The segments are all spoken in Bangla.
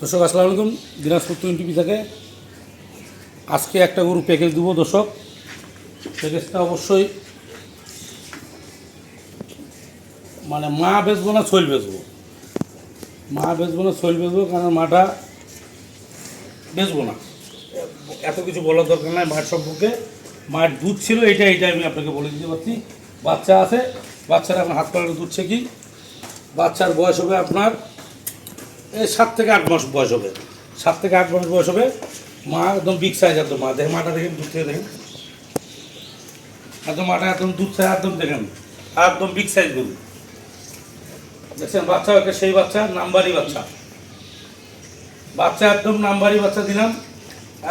দর্শক, আসসালামু আলাইকুম। দিনাজপুর টোয়েন্টি টিভি থেকে আজকে একটা গরু প্যাকেজ দেবো দর্শক। প্যাকেজটা অবশ্যই মানে মা বেচবো না শৈল বেচবো? মা বেচবো না শৈল বেচবো কারণ মাটা বেচবো না? এত কিছু বলার দরকার নাই মায়ের সম্পর্কে। মায়ের দুধ ছিল, এইটা এইটা আমি আপনাকে বলে দিতে পারছি। বাচ্চা আছে বাচ্চারা এখন হাত পাড়ানো দুধছে কি? বাচ্চার বয়স হবে আপনার, এই সাত থেকে আট মাস বয়স হবে। সাত থেকে আট মাস বয়স হবে। মা একদম বিগ সাইজ একদম মা। দেখেন, মাটা দেখেন, দুধ থেকে দেখেন। একদম মাটা একদম দুধ সাইজ একদম দেখেন। একদম বিগ সাইজ গরু। দেখছেন, বাচ্চা একটা সেই বাচ্চা, নাম্বারই বাচ্চা। বাচ্চা একদম নাম্বারই বাচ্চা দিলাম।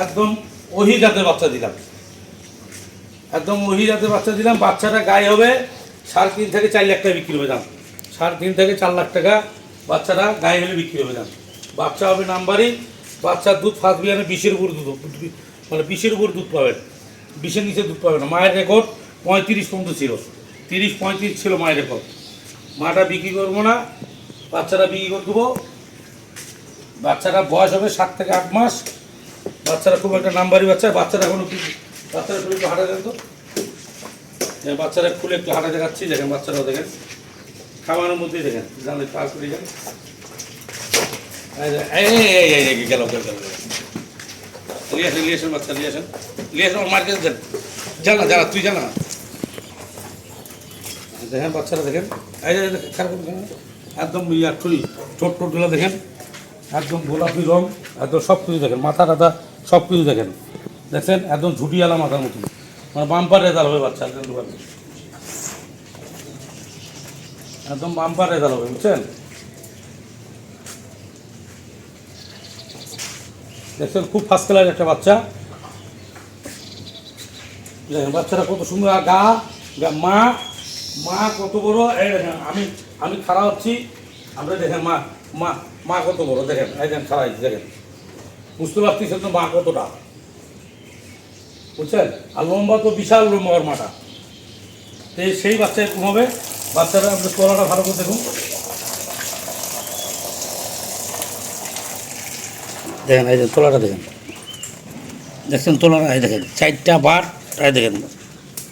একদম ওহি জাতের বাচ্চা দিলাম। একদম ওহি জাতের বাচ্চা দিলাম। বাচ্চাটা গায়ে হবে। সাড়ে তিন থেকে চার লাখ টাকা বিক্রি হবে দাম। সাড়ে তিন থেকে চার লাখ টাকা বাচ্চারা গায়ে হলে বিক্রি হবে দাম। বাচ্চা হবে নাম্বারই, বাচ্চার দুধ ফার্স্ট বিয়ানে বিশের উপর দুধ মানে বিশের উপর দুধ পাবেন। বিশের নিচে দুধ পাবেন মায়ের রেকর্ড পঁয়ত্রিশ পর্যন্ত ছিল। তিরিশ পঁয়ত্রিশ ছিল মায়ের রেকর্ড। মাটা বিক্রি করব না, বাচ্চারা বিক্রি করে দেবো। বাচ্চারা বয়স হবে সাত থেকে আট মাস। বাচ্চারা খুব একটা নাম্বারই বাচ্চা, বাচ্চারা এখনও বাচ্চারা হাঁটা দেন তো? বাচ্চারা খুলে একটু হাঁটা দেখাচ্ছি, দেখেন বাচ্চারাও দেখেন। খামারের মধ্যেই দেখেন, জানলে পার করে যান। গেল গেল গেল নিয়ে আসেন বাচ্চা আসেন। আমার মার্কেট দেন জানা জানা তুই জানা দেখেন বাচ্চারা, দেখেন। একদম ইয়া ঠুলি ছোট টোটগুলো দেখেন। একদম গোলাপি রং, একদম সব কিছু দেখেন। মাথা, টাথা সব কিছু দেখেন। দেখছেন? একদম ঝুটিয়ালা মাথার মতন। মানে বাম্পার রেজাল হবে বাচ্চা, একদম বাম্পার রেজাল হবে, বুঝছেন? দেখছেন, খুব ফার্স্ট ক্লাস একটা বাচ্চা। দেখেন বাচ্চারা কত সুন্দর গা মা মা কত বড়, এই দেখেন, আমি আমি খারাপ হচ্ছি। আমরা দেখেন, মা মা মা কত বড়, দেখেন, এই দেখেন খারাপ দেখেন। বুঝতে পারতেছেন তো মা কতটা? বুঝছেন? আর লম্বা তো বিশাল লম্বা ওর মাটা তো সেই বাচ্চা এরকম হবে। বাচ্চারা আপনার তলাটা ভালো করে দেখুন। দেখেন, এই তলাটা দেখেন। দেখছেন তোলাটা? এই দেখেন, চারটা বার, এই দেখেন।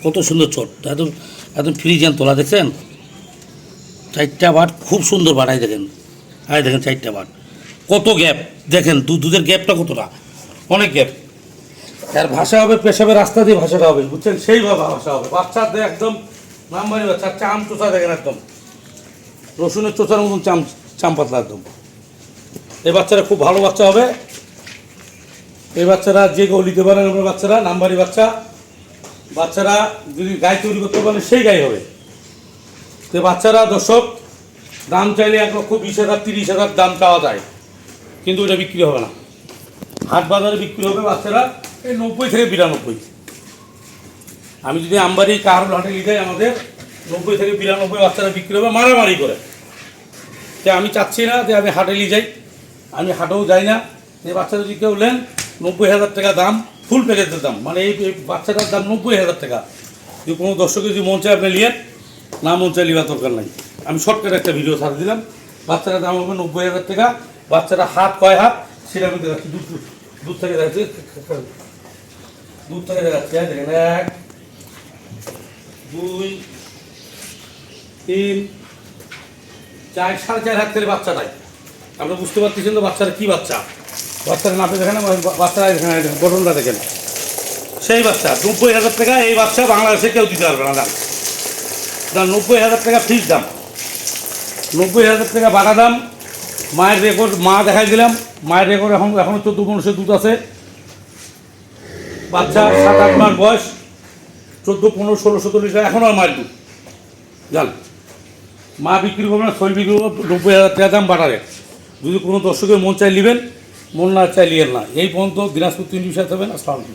কত সুন্দর চোট। একদম একদম ফ্রিজিয়ান তোলা, দেখছেন? চারটা বাট খুব সুন্দর বাট এই দেখেন। এই দেখেন, চারটা বাট কত গ্যাপ? দেখেন দুধের গ্যাপটা কতটা? অনেক গ্যাপ। আর ভাষা হবে পেশাবের রাস্তা দিয়ে ভাষাটা হবে, বুঝছেন? সেইভাবে ভাষা হবে। বাচ্চাদের একদম নাম্বারই বাচ্চা চাম চোষা দেখেন একদম। রসুনের চোষার মতন চাম চাম পাতলা একদম। এই বাচ্চারা খুব ভালো বাচ্চা হবে। এই বাচ্চারা যে কেউ নিতে পারেন আমার বাচ্চারা, নাম্বারি বাচ্চা। বাচ্চারা যদি গায়ে তৈরি করতে পারেন, সেই গায়ে হবে। তো বাচ্চারা, দর্শক, দাম চাইলে এক লক্ষ বিশ হাজার, তিরিশ হাজার দাম চাওয়া যায়। কিন্তু ওটা বিক্রি হবে না। হাট বাজারে বিক্রি হবে বাচ্চারা। এই নব্বই থেকে বিরানব্বই। আমি যদি আমবাড়ি কারোর হাটে যাই আমাদের, নব্বই থেকে বিরানব্বই বাচ্চারা বিক্রি হবে, মারামারি করে। যে আমি চাচ্ছি না যে আমি হাটে যাই আমি হাটেও যাই না। এই বাচ্চা যদি কেউ নেন, নব্বই হাজার টাকা দাম, ফুল প্যাকেজের দাম। মানে এই বাচ্চাটার দাম নব্বই হাজার টাকা। যদি কোনো দর্শকের যদি চায় আপনি নিয়েন না চাই লিবার দরকার নাই। আমি শর্টকাট একটা ভিডিও ছাড় দিলাম। বাচ্চাটার দাম হবে নব্বই হাজার টাকা। বাচ্চাটা হাত কয় হাত, সেটা আমি দেখাচ্ছি। দুধ দুধ থেকে দেখাচ্ছি। দুধ থেকে এক, দুই, তিন, চার, সাড়ে চার হাত থেকে বাচ্চাটাই আপনি বুঝতে পারতেছেন তো বাচ্চারা কী বাচ্চা। বাচ্চারা নাপে দেখেন, বাচ্চারা দেখেন গঠনটা দেখেন। সেই বাচ্চা, নব্বই হাজার টাকা এই বাচ্চা বাংলাদেশে কেউ দিতে পারবে না দাম। দাম নব্বই হাজার টাকা ফিস দাম। নব্বই হাজার টাকা বাড়া দাম। মায়ের রেকর্ড মা দেখাই দিলাম। মায়ের রেকর্ড এখন এখনও চোদ্দ পনেরোশো দুধ আছে। বাচ্চা সাত, আট মাস বয়স, চোদ্দ, পনেরো, ষোলো, সতেরো লিটার এখন আর মায়ের দুধ জান মা বিক্রি করবে না সই বিক্রি করব, নব্বই হাজার টাকা দাম বাড়াবে। যদি কোনো দর্শকের মন চাই নেবেন, মন না চাই নিয়েন না। এই পর্যন্ত দিনাজপুর তিন বিষয় থাকবেন, আসসালামু